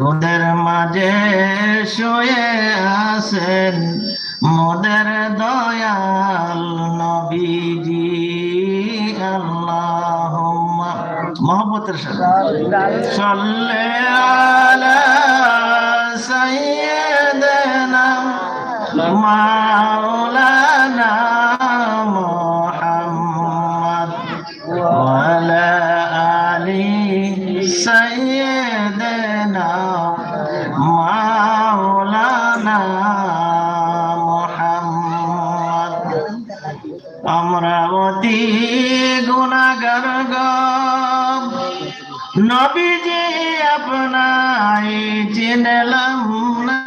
তোদের মাঝে শুয়ে আছেন মোদের দয়াল নবীজি। আল্লাহ মহব্বতের সাথে। সাল্লে আলা সাইয়েদেনা মাওলানা নবীজি আপনাই চিনলাম না।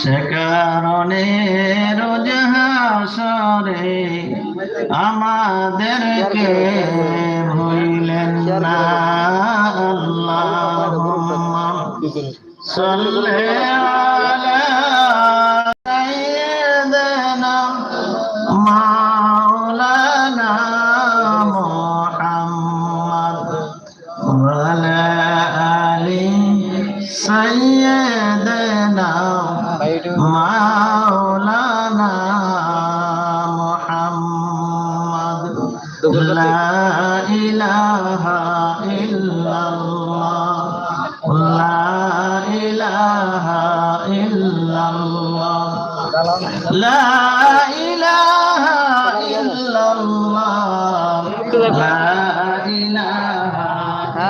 সে কারণে রোজ হাসরে আমাদেরকে ভুইলেন না। আল্লাহ সাল্লি ইলাহা ইল্লাল্লাহ। লা ইলাহা ইল্লাল্লাহ। লা ইলাহা ইল্লাল্লাহ। লা ইলাহা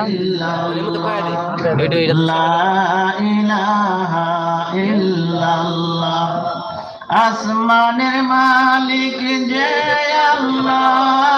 ইল্লাল্লাহ। লা ইলাহা ইল্লাল্লাহ। আসমানের মালিক যে আল্লাহ।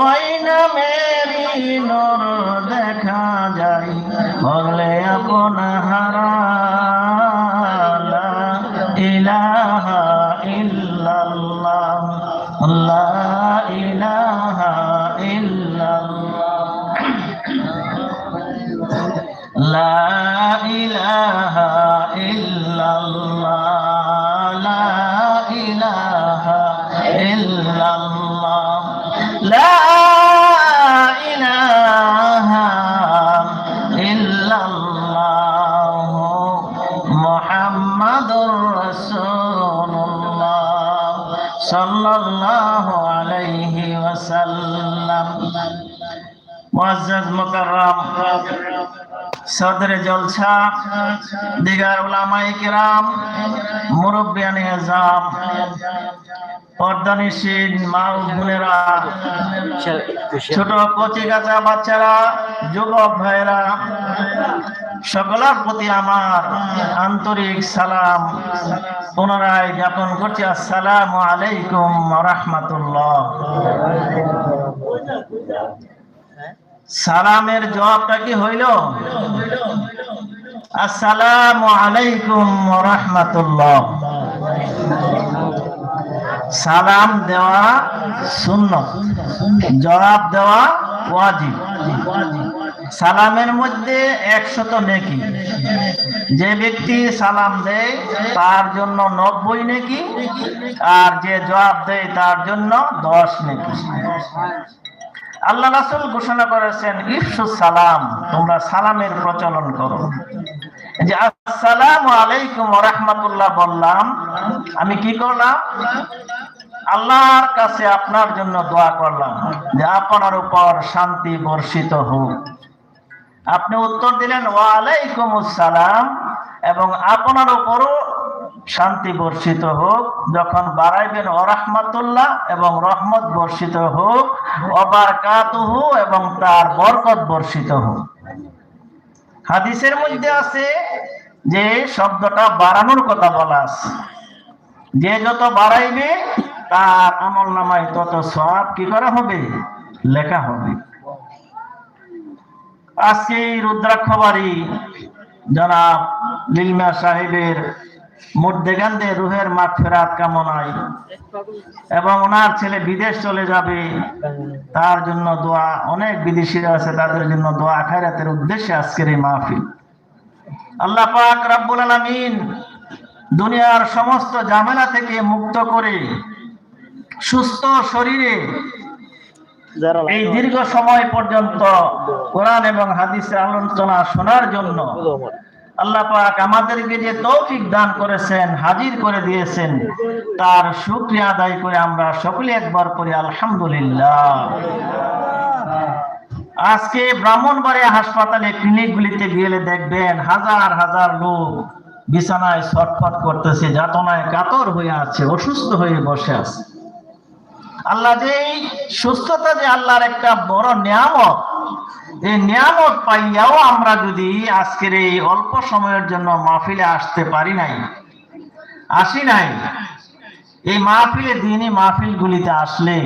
ওই মেরি নর দেখা যায়। বলে আপন মুআজ্জাজ মুকাররম। সদরে জলসা, দিগার উলামাই কিরাম মুরব্বিয়ানি আজম ছোট কচি গাছা বাচ্চারা, যুবক ভাইরা সকলের প্রতি আমার আন্তরিক সালাম। পুনরায় জ্ঞাপন করছি, আসসালামু আলাইকুম রহমতুল্লাহ। সালামের জবাবটা কি হইল? আসসালামু আলাইকুম রহমতুল্লাহ সালাম দেওয়া শূন্য জবাব দেওয়া ওয়াজিব। সালামের মধ্যে একশত নেকি। যে ব্যক্তি সালাম দেয়, তার জন্য নব্বই নেকি, আর যে জবাব দেয়, তার জন্য দশ নেকি। আল্লাহ রাসুল ঘোষণা করেছেন, ইফসু সালাম, তোমরা সালামের প্রচলন করো। যে, আসসালামু আলাইকুম রাহমাতুল্লাহ বললাম, আমি কি করলাম? আল্লাহর কাছে আপনার জন্য দোয়া করলাম যে, আপনার উপর শান্তি বর্ষিত হোক। আপনি উত্তর দিলেন ওয়ালাইকুম আসসালাম এবং আপনার উপরও শান্তি বর্ষিত হোক, যখন বাড়াইবেন অরহমাতুল্লাহ এবং রহমত বর্ষিত হোক, অবারকাতুহু এবং তার বরকত বর্ষিত হোক। হাদিসের মধ্যে আছে যে শব্দটা বাড়ানোর কথা বলা আছে। যে যত বাড়াইবে, তার আমল নামায় তত সব কি করা হবে? লেখা হবে। আজকে রুদ্রাক্ষবাড়ি জনাব লিলমা সাহেবের রুহের কামনায় এবং ওনার ছেলে বিদেশ চলে যাবে, তার জন্য দোয়া, অনেক বিদেশিরা আছে, তাদের জন্য দোয়া উদ্দেশ্যে আজকের এই মাহফিল। আল্লাহ পাক রাব্বুল আলামিন দুনিয়ার সমস্ত ঝামেলা থেকে মুক্ত করে সুস্থ শরীরে এই দীর্ঘ সময় পর্যন্ত কোরআন এবং হাদিসের আলোচনা শোনার জন্য আল্লাহ পাক আমাদেরকে যে তৌফিক দান করেছেন, হাজির করে দিয়েছেন, তার শুকরিয়া আদায় করে আমরা সকলে একবার করি আলহামদুলিল্লাহ। আজকে ব্রাহ্মণবাড়িয়া হাসপাতালে ক্লিনিকগুলিতে গেলে দেখবেন হাজার হাজার লোক বিছানায় ছটফট করতেছে, যাতনায় কাতর হয়ে আছে, অসুস্থ হয়ে বসে আছে। আল্লাহ যে সুস্থতা যে আল্লাহর একটা বড় নিয়ামত, এই নিয়ামত পাইয়াও আমরা যদি আজকের এই অল্প সময়ের জন্য মাহফিলে আসতে পারি নাই, আসি নাই, এই মাহফিলে, দিনই মাহফিল গুলিতে আসলে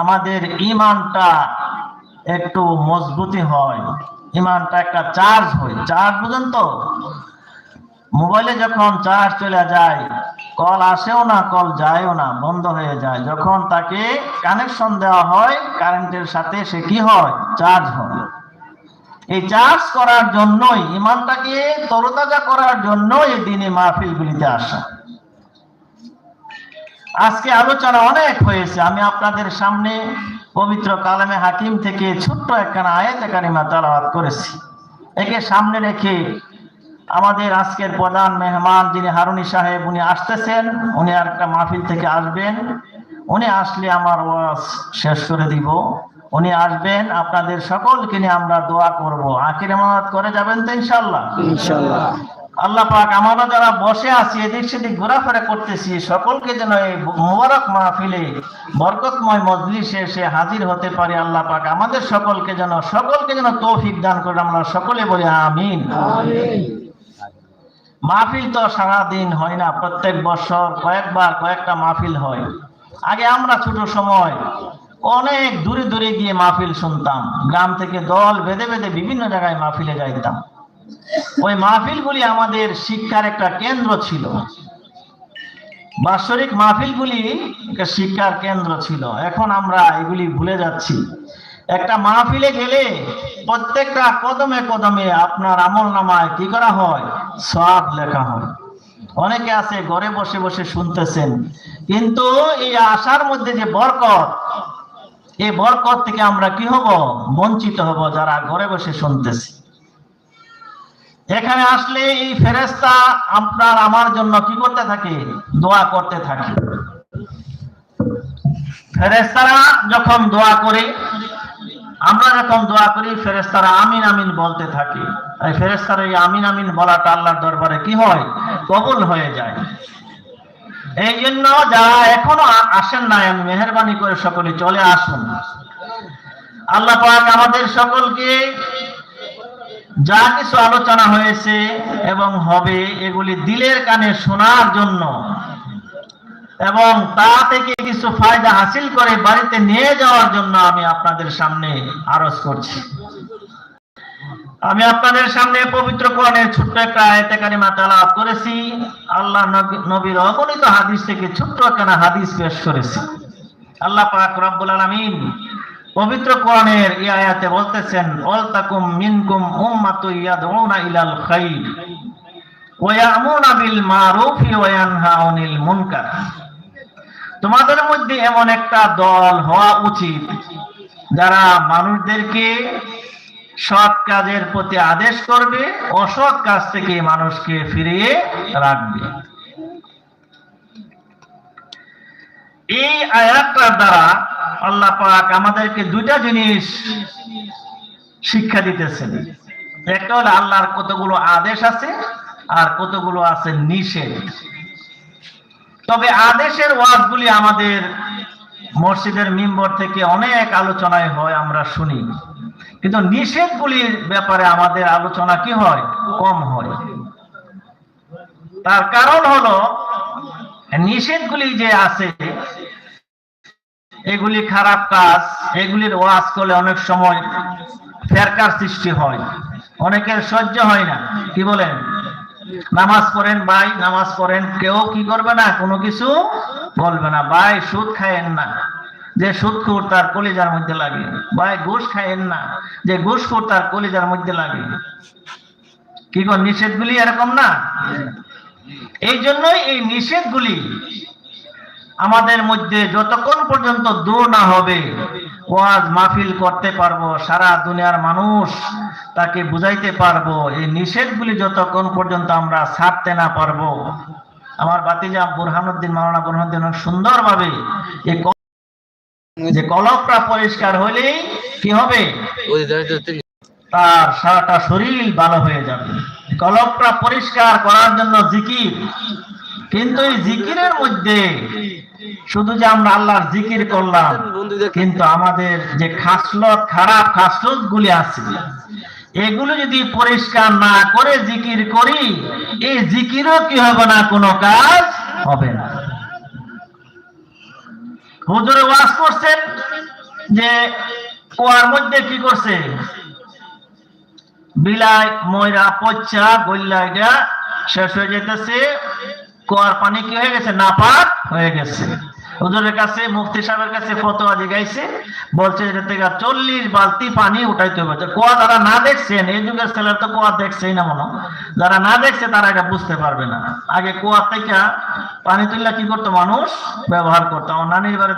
আমাদের ইমানটা একটু মজবুতি হয় ইমানটা একটা চার্জ হয়, চার্জ বুঝেন তো? মোবাইলে যখন চার্জ চলে যায় কল আসেও না কল যায়ও না, বন্ধ হয়ে যায়। যখন তাকে কানেকশন দেওয়া হয় কারেন্টের সাথে সে কি হয়? চার্জ হয়। এই চার্জ করার জন্যই, ইমানটাকে তরতাজা করার জন্য এই দিনে মাহফিলগুলিতে আসা। আজকে আলোচনা অনেক হয়েছে। আমি আপনাদের সামনে পবিত্র কালামে হাকিম থেকে ছোট্ট একখানা আয়াত কারিমা তালাওয়াত করেছি। একে সামনে রেখে আমাদের আজকের প্রধান মেহমান যিনি হারুনি সাহেব উনি আসতেছেন। উনি আর একটা মাহফিল থেকে আসবেন। উনি আসলে আমার ওয়াজ শেষ করে দিব। উনি আসবেন। আপনাদের সকলকে নিয়ে আমরা দোয়া করব। আখির আমানত করে যাবেন তো ইনশাল্লাহ ইনশাল্লাহ আল্লাহ পাক আমরা যারা বসে আছি এদিক সেদিক ঘোরাফেরা করতেছি সকলকে যেন এই মোবারক মাহফিলে বরকতময় মজলিসে এসে হাজির হতে পারে। আল্লাহ পাক আমাদের সকলকে যেন সকলকে যেন তৌফিক দান করে আমরা সকলে বলি আমিন। মাহফিল তো সারাদিন হয় না, প্রত্যেক বছর কয়েকবার কয়েকটা মাহফিল হয়। আগে আমরা ছোট সময় অনেক দূরে দূরে গিয়ে মাহফিল শুনতাম। গ্রাম থেকে দল বেঁধে বেঁধে বিভিন্ন জায়গায় মাহফিলে যাইতাম। ওই মাহফিলগুলি আমাদের শিক্ষার একটা কেন্দ্র ছিল। বাৎসরিক মাহফিলগুলি শিক্ষার কেন্দ্র ছিল। এখন আমরা এগুলি ভুলে যাচ্ছি। একটা মাহফিলে গেলে প্রত্যেকটা কদমে কদমে আপনার আমল নামায় কি করা হয়? সব লেখা হয়। অনেকে আছে, ঘরে বসে বসে শুনতেছেন। কিন্তু এই আশার মধ্যে যে বরকত, এই বরকত থেকে আমরা কি হব? বঞ্চিত হব যারা ঘরে বসে শুনতেছি। এখানে আসলে এই ফেরেস্তা আপনার আমার জন্য কি করতে থাকে? দোয়া করতে থাকে। ফেরেস্তারা যখন দোয়া করে আমরা যখন দোয়া করি ফেরেস্তারা আমিন আমিন বলতে থাকি। এই ফেরেস্তারা এই আমিন আমিন বলাটা আল্লাহর দরবারে কি হয়? কবুল হয়ে যায়। এই জন্য যারা এখনও আসেন নাই, আমি মেহরবানি করে সকলে চলে আসুন। আল্লাহ পাক আমাদের সকলকে যা কিছু আলোচনা হয়েছে এবং হবে, এগুলি দিলের কানে শোনার জন্য এবং তা থেকে কিছু ফায়দা হাসিল করে বাড়িতে নিয়ে যাওয়ার জন্য আমি আপনাদের সামনে আরজ করছি। আমি আপনাদের সামনে পবিত্র কোরআনের ছোট্ট একটা আয়াতে কারিমা তেলাওয়াত করেছি। আল্লাহ নবী- নবীর অগণিত হাদিস থেকে ছোট্ট একখানা হাদিস পেশ করেছি। আল্লাহ পাক রব্বুল আলামিন পবিত্র কোরআনের এই আয়াতে বলতেছেন, ওয়াল তাকুম মিনকুম উম্মাতু ইয়াদউনা ইলাল খাইর ওয়া ইয়ামুনা বিল মারুফি ওয়া ইয়ানহাউনিল মুনকার। তোমাদের মধ্যে এমন একটা দল হওয়া উচিত যারা মানুষদেরকে সৎ কাজের প্রতি আদেশ করবে, অসৎ কাজ থেকে মানুষকে ফিরিয়ে রাখবে। এই আয়াতটার দ্বারা আল্লাহ পাক আমাদেরকে দুইটা জিনিস শিক্ষা দিতেছেন। একটা হলো আল্লাহর কতগুলো আদেশ আছে আর কতগুলো আছে নিষেধ। তবে আদেশের ওয়াজগুলি আমাদের মসজিদের মিম্বর থেকে অনেক আলোচনায় হয়, আমরা শুনি। কিন্তু নিষেধগুলির ব্যাপারে আমাদের আলোচনা কি হয়? কম হয়। তার কারণ হলো, নিষেধগুলি যে আছে, এগুলি খারাপ কাজ, এগুলির ওয়াজ করলে অনেক সময় ফেরকার সৃষ্টি হয়। অনেকের সহ্য হয় না। কি বলেন? নামাজ পড়েন, ভাই, নামাজ পড়েন, কেউ কি করবে না? কোনো কিছু বলবে না। ভাই, সুদ খায়েন না। যে সুদখোর তার কলিজার মধ্যে লাগে। ভাই, ঘুষ খায়েন না। যে ঘুষখোর তার কলিজার মধ্যে লাগে। কি কর নিষেধগুলি এরকম না? এই জন্যই এই নিষেধগুলি আমাদের মধ্যে যতক্ষণ পর্যন্ত দূর না হবে, ওয়াজ মাহফিল করতে পারব, সারা দুনিয়ার মানুষ তাকে বুঝাইতে পারব, এই নিষেধগুলি যতক্ষণ পর্যন্ত আমরা ছাড়তে না পারব। আমার বাতিজা বুরহানুদ্দিন, মাওলানা বুরহানুদ্দিন সুন্দরভাবে যে কলকটা পরিষ্কার হলেই কি হবে? তার সারাটা শরীর ভালো হয়ে যাবে। কলকটা পরিষ্কার করার জন্য জিকির। কিন্তু এই জিকিরের মধ্যে শুধু যে আমরা আল্লাহর জিকির করলাম কিন্তু আমাদের যে খাসলত খারাপ খাসলত গুলি আছে এগুলো যদি পরিষ্কার না করে জিকির করি এই জিকিরও কি হবে না? কোনো কাজ হবে না। হুজুরে ওয়াজ করছেন যে কুয়ার মধ্যে কি করছে? বিলাই ময়রা পচ্চা গল্লা এটা শেষ হয়ে যেতেছে। কুয়ার পানি কি হয়ে গেছে? নাপাক হয়ে গেছে। হুজুরের কাছে, মুফতি সাহেবের কাছে ফতোয়া জিগাইছে, বলছে এটা থেকে চল্লিশ বালতি পানি উঠাইতে হবে। কোয়া যারা না দেখছেন, এই যুগের ছেলের তো কুয়া দেখছেই না মনে যারা না দেখছে, তারা এটা বুঝতে পারবে না। আগে কুয়া থেকে পানি তুললে কি করতো মানুষ? ব্যবহার করতো। আমার নানির বাড়ি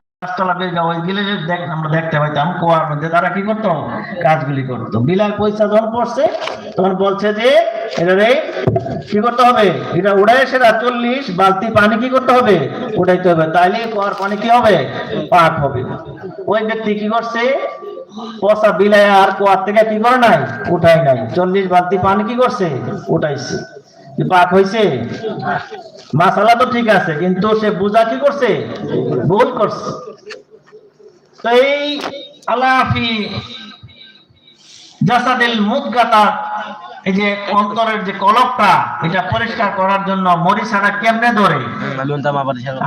ওই গেলে দেখ, আমরা দেখতে পাইতাম কুয়ার মধ্যে তারা কি কাজগুলি করতো। বিলার পয়সা যখন পড়ছে, তখন বলছে যে কি করতে হবে? এটা উড়াই সেটা চল্লিশ, বালতি পানি কি করতে হবে? উঠাইতে হবে। তাইলে কুয়ার পানি কি হবে? পাক হবে। ওই ব্যক্তি কি করছে? পচা বিলায় আর কুয়ার থেকে কি করে নাই? উঠাই নাই। চল্লিশ বালতি পানি কি করছে? উঠাইছে। পাক হয়েছে মাসালা তো ঠিক আছে কিন্তু সে বুঝা কি করছে? ভুল করছে। তো এই আলাফি জাসাদিল মুদগাতা এই যে অন্তরের যে কলকটা এটা পরিষ্কার করার জন্য মরিচাটা কেমনে ধরে?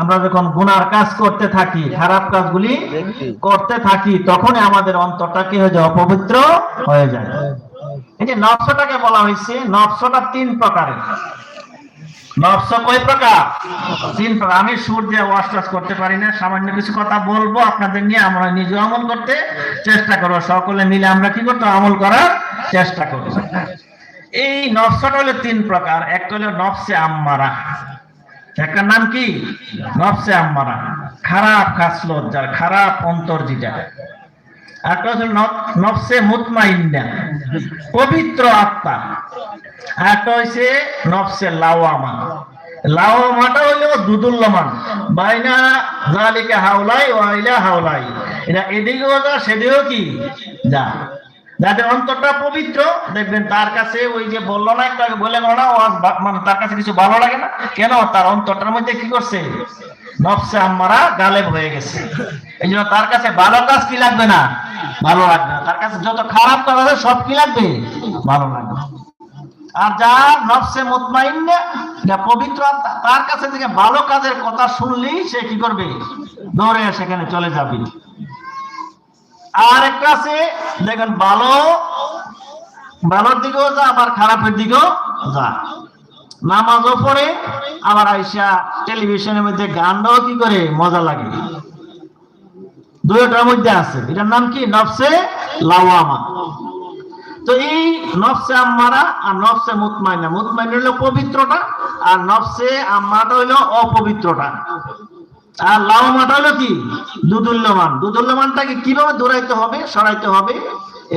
আমরা যখন গুনার কাজ করতে থাকি খারাপ কাজগুলি করতে থাকি তখনই আমাদের অন্তরটা কি হয়ে যায়? অপবিত্র হয়ে যায়। এই যে নকশাটাকে বলা হয়েছে নকশাটা তিন প্রকারের। নফস কয় প্রকার? তিন প্রকার। আমি সুর দিয়ে ওয়াশ করতে পারি না, সামান্য কিছু কথা বলব আপনাদের নিয়ে, আমরা নিজে আমল করতে চেষ্টা সকলে মিলে আমরা কি করতে আমল করার চেষ্টা করব। এই নফসটা হলো তিন প্রকার। একটা হলো নফসে আম্মারা। একটা নাম কি? নফসে আম্মারা। খারাপ খাসলত যার খারাপ অন্তর পবিত্র আত্মা। একটা হচ্ছে নফসে লাওয়ামা। লাওয়ামাটা হইল দুদুল্যমান। বাইনা জালিকা হাওলাই ওয়াইলা হাওলাই। এটা এদিকেও যা সেদিকেও কি? যা। যাদের অন্তরটা পবিত্র, দেখবেন তার কাছে ওই যে বলল না, একটু আগে বলে গেলো না মানে তার কাছে কিছু ভালো লাগে না। কেন? তার অন্তরটার মধ্যে কি করছে? নফসে আম্মারা গালেব হয়ে গেছে। এই জন্য তার কাছে ভালো কাজ কি লাগবে না? ভালো লাগবে না। তার কাছে যত খারাপ কাজ আছে, সব কি লাগবে? ভালো লাগবে আর যার নফসে মুতমাইন্না যা পবিত্র, তার কাছে থেকে ভালো কাজের কথা শুনলেই সে কি করবে? দৌড়ে সেখানে চলে যাবে। আর একটা আছে দেখেন ভালো, ভালোর দিকেও যা, আবার খারাপের দিকেও যা। নামাজও পড়ে আবার আইসা টেলিভিশনের মধ্যে গানটাও কি করে? মজা লাগে। দুইটার মধ্যে আছে। এটার নাম কি? নফসে লাওয়ামা। তো এই নফসে আম্মারা আর নফসে মুতমাইনা। মুতমাইনা হলো পবিত্রটা আর নফসে আম্মাটা হলো অপবিত্রটা আর লাউমাটা হলো কি? দুদুল্যমান। দুদুল্যমানটাকে কীভাবে দৌড়াইতে হবে, সরাইতে হবে?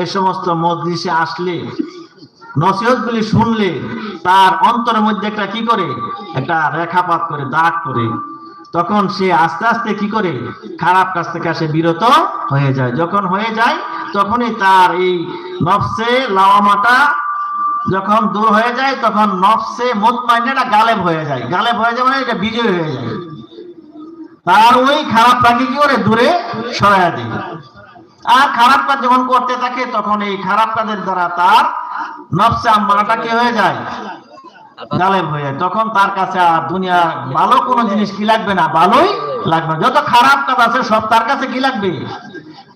এ সমস্ত মজলিসে আসলে নসিহত গুলি শুনলে তার অন্তরের মধ্যে একটা কি করে? একটা রেখাপাত করে, দাগ করে। তখন সে আস্তে আস্তে কি করে? খারাপ কাজ থেকে সে বিরত হয়ে যায়। যখন হয়ে যায়, তখনই তার এই নফসে লাওয়ামাটা যখন দূর হয়ে যায়, তখন নফসে মুতমাইনাটা গালেব হয়ে যায়। গালেব হয়ে যায় মানে এটা বিজয় হয়ে যায়। তার ওই খারাপটাকে কি করে? দূরে সরাইয়া দেয়। আর খারাপ কাজ যখন করতে থাকে, তখন এই খারাপ কাজের দ্বারা তার নফসে আম্মারাটা কি হয়ে যায়? গালেব হয়ে তখন তার কাছে আর দুনিয়া ভালো কোনো জিনিস কি লাগবে না? ভালোই লাগবে। যত খারাপ কাজ আছে সব তার কাছে কি লাগবে?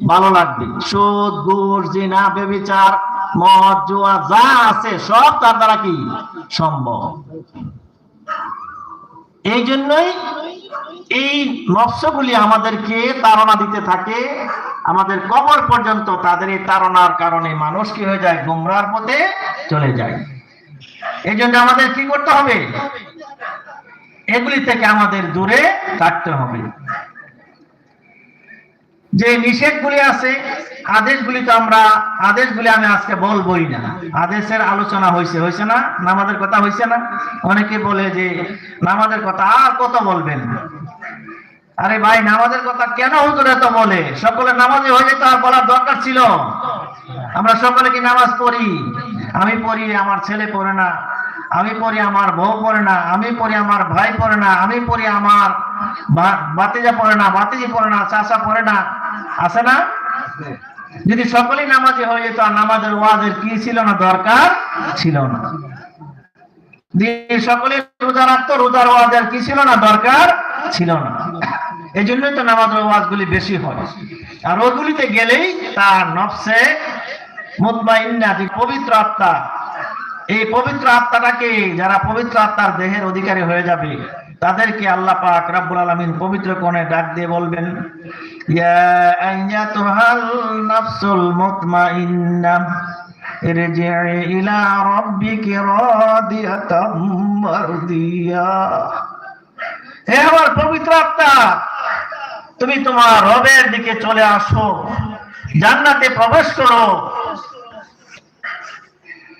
ভালো লাগবে। সুদ গুড় জিনা বেবিচার মদ জুয়া যা আছে সব তার দ্বারা কি সম্ভব? এই জন্যই এই নকশগুলি আমাদেরকে তাড়না দিতে থাকে। আমাদের কবর পর্যন্ত তাদের এই তাড়নার কারণে মানুষ কি হয়ে যায়, গুমরার পথে চলে যায়। এই জন্য আমাদের কি করতে হবে? এগুলি থেকে আমাদের দূরে থাকতে হবে। যে নিষেধগুলি আছে আদেশগুলি তো আমরা আদেশগুলি আমি আজকে বলবোই না। আদেশের আলোচনা হয়েছে হয়েছে না? নামাজের কথা হয়েছে না? অনেকে বলে যে নামাজের কথা আর কত বলবেন? আরে ভাই, নামাজের কথা কেন হুজুর এত বলে? সকলে নামাজে হয়ে যেত আর বলার দরকার ছিল। আমরা সকলে কি নামাজ পড়ি? আমি পড়ি, আমার ছেলে পড়ে না। আমি পড়ি, আমার বউ পড়ে না। আমি পড়ি, আমার ভাই পড়ে না। আমি পড়ি, আমার বাতিজা পড়ে না। বাতিজি পড়ে না, চাচা পড়ে না। আছে না? যদি সকলেই নামাজে হয়ে যেত, আর নামাজের ওয়াজের কি ছিল না, দরকার ছিল না। সকলে রোজা রাখতো, রোজার ওয়াজের কি ছিল না, দরকার ছিল না। এই জন্যই তো নামাজের ওয়াজগুলি বেশি হয়। আর ওগুলিতে গেলেই তার নফসে মুতমাইন্না পবিত্র আত্মা, এই পবিত্র আত্মাটাকে, যারা পবিত্র আত্মার দেহের অধিকারী হয়ে যাবে তাদেরকে আল্লাহ পাক রাব্বুল আলামিন পবিত্র কোণে ডাক দিয়ে বলবেন ইয়া আইয়াতুহাল নাফসুল মুতমাইন্না ارجعي إلى ربك راضية مرضية হে আমার পবিত্র আত্মা তুমি তোমার রবের দিকে চলে আসো জান্নাতে প্রবেশ করো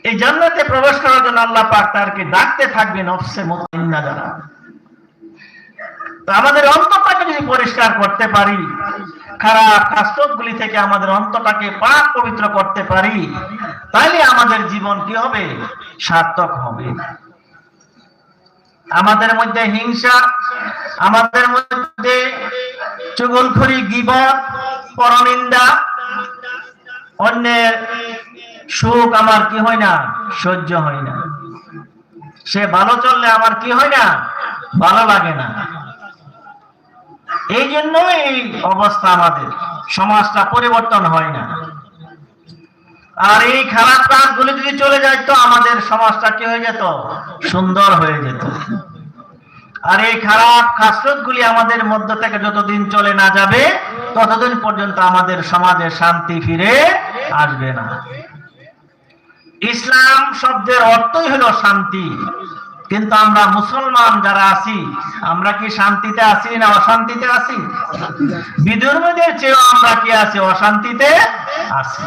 এই জান্নাতে প্রবেশ করার জন্য আল্লাহ পাক তারকে ডাকতে থাকবে নফসে মুতমাইন্না দ্বারা তো আমাদের অন্তরটাকে যদি পরিষ্কার করতে পারি, খারাপ কাস্তগুলি থেকে আমাদের অন্তরটাকে পাক পবিত্র করতে পারি তাহলে আমাদের জীবন কি হবে? সার্থক হবে। আমাদের মধ্যে হিংসা, আমাদের মধ্যে চুগলখড়ি, গিবত, পরনিন্দা, অন্যের সুখ আমার কি হয় না? সহ্য হয় না। সে ভালো চললে আমার কি হয় না? ভালো লাগে না। এই জন্য এই অবস্থা আমাদের। সমাজটা পরিবর্তন হয় না। আর এই খারাপ কাজগুলো যদি চলে যায় তো আমাদের সমাজটা কি হয়ে যেত? সুন্দর হয়ে যেত। আর এই খারাপ খাসরত গুলি আমাদের মধ্য থেকে যতদিন চলে না যাবে, ততদিন পর্যন্ত আমাদের সমাজে শান্তি ফিরে আসবে না। ইসলাম শব্দের অর্থই হলো শান্তি। কিন্তু আমরা মুসলমান যারা আছি, আমরা কি শান্তিতে আছি না অশান্তিতে আছি? বিধর্মীদের চেয়েও আমরা কি আছি, অশান্তিতে আছি?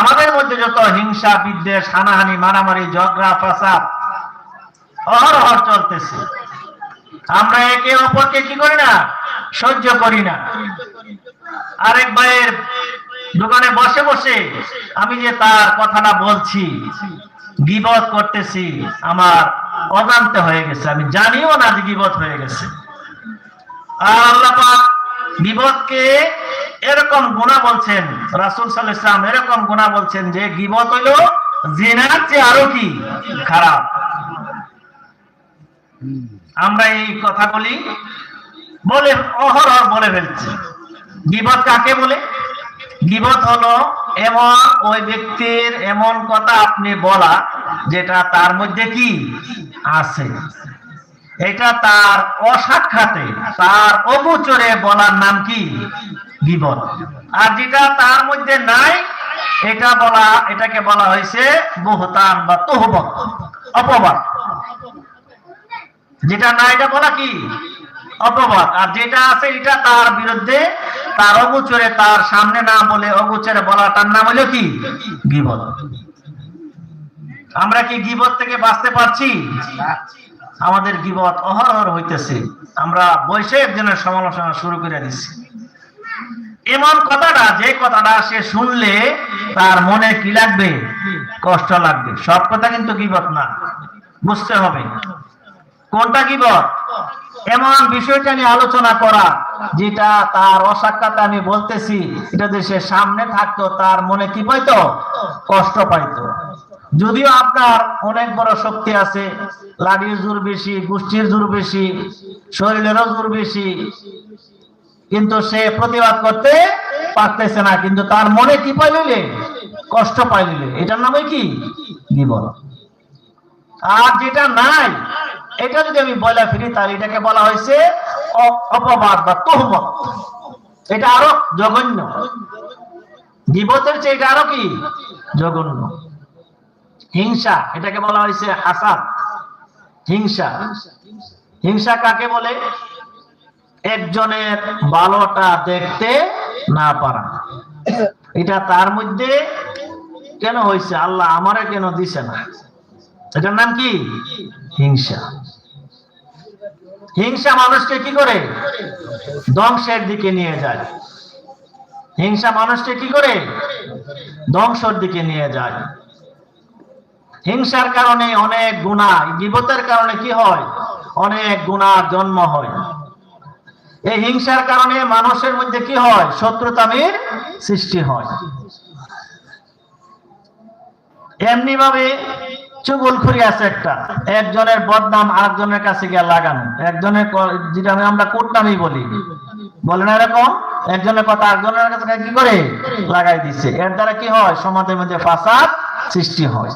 আমাদের মধ্যে যত হিংসা, বিদ্বেষ, হানাহানি, মারামারি, ঝগড়া, ফাসাদ, অহরহ চলতেছে। আমরা একে অপরকে কি করি না? সহ্য করি না। আরেক ভাইয়ের দোকানে বসে বসে আমি যে তার কথাটা বলছি গিবত করতেছি, আমার অজান্তে হয়ে গেছে। আমি জানিও না যে গিবত হয়ে গেছে। আর আল্লাহ এরকম গুণা বলছেন, রাসূল আলাইহি ওয়াসাল্লাম এরকম গুণা বলছেন যে গিবত জিনার চেয়ে আরও কি? খারাপ। আমরা এই কথা বলি, বলে অহরহ বলে ফেলছি। গিবত কাকে বলে? গিবত হলো এমন ওই ব্যক্তির এমন কথা আপনি বলা যেটা তার মধ্যে কি আছে? এটা তার অসাক্ষাতে, তার অগোচরে বলার নাম কি? গিবত আর যেটা তার মধ্যে নাই, এটা বলা, এটাকে বলা হয়েছে বহুতান বা তহবত, অপবাদ। যেটা না এটা বলা কি? অপবাদ। আর যেটা আছে, এটা তার বিরুদ্ধে তার অগোচরে তার সামনে না বলে অগোচরে বলা, তার নাম হলো কি? গিবত। আমরা কি গিবত থেকে বাঁচতে পারছি? আমাদের গিবত অহরহর হইতেছে। আমরা বৈশে একজনের সমালোচনা শুরু করে দিচ্ছি। এমন কথাটা, যে কথাটা সে শুনলে তার মনে কি লাগবে? কষ্ট লাগবে। সব কথা কিন্তু গিবত না। বুঝতে হবে। কোনটা গিবত এমন বিষয়টা নিয়ে আলোচনা করা, যেটা তার অসাক্ষাতে আমি বলতেছি, এটা যে সে সামনে থাকতো, তার মনে কি পাইতো? কষ্ট পাইতো। যদিও আপনার অনেক বড় শক্তি আছে লাঠির জোর বেশি, গোষ্ঠীর জোর বেশি, শরীরেরও জোর বেশি, কিন্তু সে প্রতিবাদ করতে পারতেছে না, কিন্তু তার মনে কি পাইলে কষ্ট পাইলে এটার নামে কি? জীবন আর যেটা নাই এটা যদি আমি বলে ফিরি তাহলে এটাকে বলা হয়েছে অপবাদ বা তহমত। এটা আরও জঘন্য। গিবতের চেয়ে এটা আরও কি? জঘন্য। হিংসা, এটাকে বলা হয়েছে হাসাদ। হিংসা। হিংসা কাকে বলে? একজনের ভালোটা দেখতে না পারা। এটা তার মধ্যে কেন হয়েছে? আল্লাহ আমারে কেন দিছে না? এটার নাম কি? হিংসা। হিংসা মানুষকে কি করে? ধ্বংসের দিকে নিয়ে যায়। হিংসা মানুষকে কি করে? ধ্বংসের দিকে নিয়ে যায়। হিংসার কারণে অনেক গুণা, বিপদের কারণে কি হয়? অনেক গুণার জন্ম হয়। এই হিংসার কারণে মানুষের মধ্যে কি হয়? শত্রুতামির সৃষ্টি হয়। এমনি ভাবে চুগলখড়ি আছে একটা। একজনের বদনাম আরেকজনের কাছে গিয়ে লাগানো। একজনের যেটা আমি আমরা কোটনামি বলি। বলে না এরকম? একজনের কথা আরেকজনের কাছে কি করে? লাগাই দিচ্ছে এর দ্বারা কি হয়? সমাজের মধ্যে ফাসাদ সৃষ্টি হয়।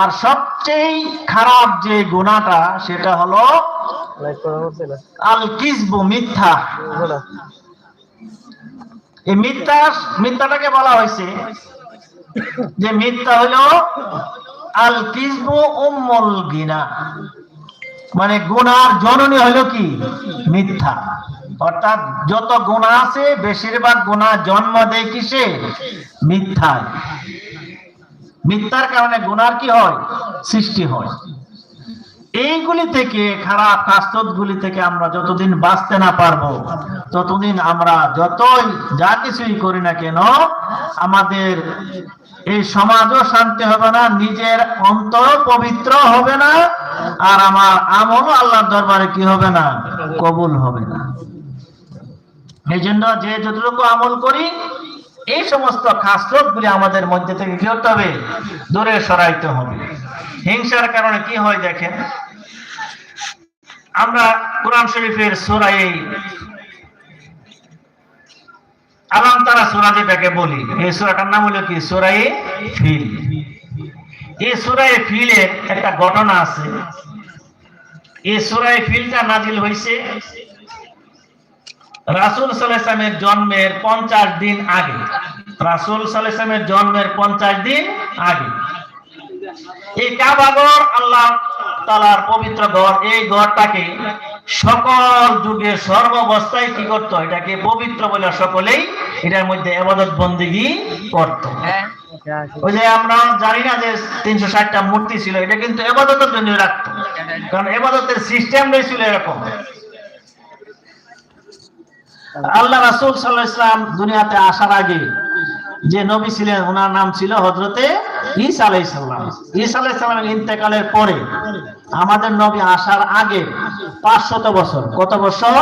আর সবচেয়ে খারাপ যে গুণাটা সেটা হলো আল কিসবু মিথ্যা। এই মিথ্যা মিথ্যাটাকে বলা হয়েছে যে মিথ্যা হলো আল কিসবু উম্মুল গিনা। মানে গুনার জননী হলো কি? মিথ্যা। অর্থাৎ যত গুণা আছে, বেশিরভাগ গুণা জন্ম দেয় কিসে? মিথ্যায়। মিথ্যার কারণে গুনার কি হয়? সৃষ্টি হয়। এইগুলি থেকে, খারাপ কাস্তত গুলি থেকে আমরা যতদিন বাঁচতে না পারব, ততদিন আমরা যতই যা কিছুই করি না কেন, আমাদের এই সমাজও শান্তি হবে না, নিজের অন্তর পবিত্র হবে না, আর আমার আমলও আল্লাহর দরবারে কি হবে না? কবুল হবে না। এই জন্য যে যতটুকু আমল করি, এই সমস্ত খাসরত গুলি আমাদের মধ্যে থেকে কি করতে হবে? দূরে সরাইতে হবে। হিংসার কারণে কি হয় দেখেন? আমরা কোরআন শরীফের সোরাই আলাম তারা সোরা যেটাকে বলি। এই সোরাটার নাম হলো কি? সোরাই ফিল। এই সোরাই ফিলের একটা ঘটনা আছে। এই সোরাই ফিলটা নাজিল হয়েছে রাসুল সাল্লামের জন্মের পঞ্চাশ দিন আগে। রাসুল সাল্লামের জন্মের পঞ্চাশ দিন আগে। এই কাবাগর আল্লাহ তালার পবিত্র ঘর, এই ঘরটাকে সকল যুগে সর্বাবস্থায় কি করতো? এটাকে পবিত্র বলে সকলেই এটার মধ্যে এবাদত বন্দিগি করতো। ওই যে আমরা জানি না যে তিনশো ষাটটা মূর্তি ছিল এটা কিন্তু এবাদতের জন্য রাখতো। কারণ এবাদতের সিস্টেমটাই ছিল এরকম। আল্লাহ রাসুল সাল্লাহ ইসলাম দুনিয়াতে আসার আগে যে নবী ছিলেন ওনার নাম ছিল হজরতে ঈসা আলাইসাল্লাম ঈসা ইন্তেকালের পরে আমাদের নবী আসার আগে পাঁচশত বছর, কত বছর?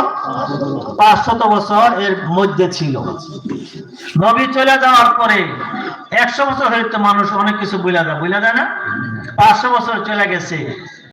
পাঁচশত বছর এর মধ্যে ছিল। নবী চলে যাওয়ার পরে একশো বছর হয়তো মানুষ অনেক কিছু বুঝা যায় বুঝা যায় না? পাঁচশো বছর চলে গেছে।